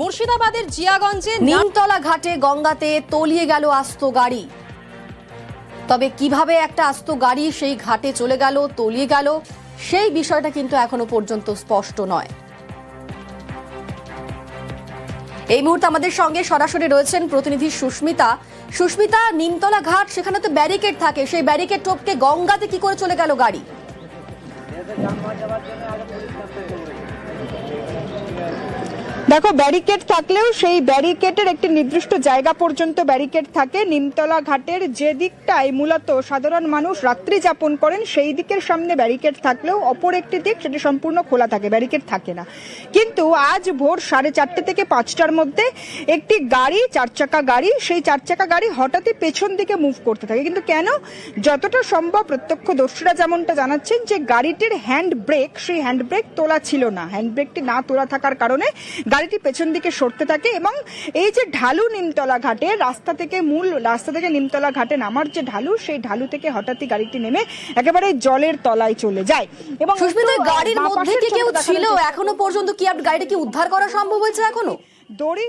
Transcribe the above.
মুর্শিদাবাদের জিয়াগঞ্জে নিমতলা ঘাটে গঙ্গাতে তলিয়ে গেল আস্ত গাড়ি। তবে কীভাবে একটা আস্ত গাড়ি সেই ঘাটে চলে গেল, তলিয়ে গেল, সেই বিষয়টা কিন্তু এখনও পর্যন্ত স্পষ্ট নয়। এই মুহূর্তে আমাদের সঙ্গে সরাসরি রয়েছেন প্রতিনিধি সুস্মিতা। সুস্মিতা, নিমতলা ঘাট, সেখানে তো ব্যারিকেড থাকে, সেই ব্যারিকেড টপকে গঙ্গাতে কি করে চলে গেল গাড়ি? দেখো ব্যারিকেড থাকলেও সেই ব্যারিকেডের একটি নির্দিষ্ট জায়গা পর্যন্ত ব্যারিকেড থাকে। নিমতলা ঘাটের যে দিকটায় মূলত সাধারণ মানুষ রাত্রি যাপন করেন, সেই দিকের সামনে ব্যারিকেড থাকলেও অপর একটি দিক সেটি সম্পূর্ণ খোলা থাকে ব্যারিকেড থাকে না। কিন্তু আজ ভোর সাড়ে চারটে থেকে পাঁচটার মধ্যে একটি গাড়ি চার চাকা গাড়ি, সেই চার চাকা গাড়ি হঠাৎই পেছন দিকে মুভ করতে থাকে। কিন্তু কেন? যতটা সম্ভব প্রত্যক্ষদর্শীরা যেমনটা জানাচ্ছেন যে গাড়িটির হ্যান্ড ব্রেক সেই হ্যান্ড ব্রেক তোলা ছিল না। হ্যান্ড ব্রেকটি না তোলা থাকার কারণে গাড়িটি পেছন দিকে সরতে থাকে এবং এই যে ঢালু নিমতলা ঘাটে রাস্তা থেকে মূল রাস্তা থেকে নিমতলা ঘাটে নামার যে ঢালু সেই ঢালু থেকে হঠাৎই গাড়িটি নেমে একেবারে জলের তলায় চলে যায়। এবং সুস্মিতা গাড়ির মধ্যে কি কেউ ছিল? এখনও পর্যন্ত কি গাড়িটি গাড়িটা কি উদ্ধার করা সম্ভব হয়েছে এখনও? দড়ি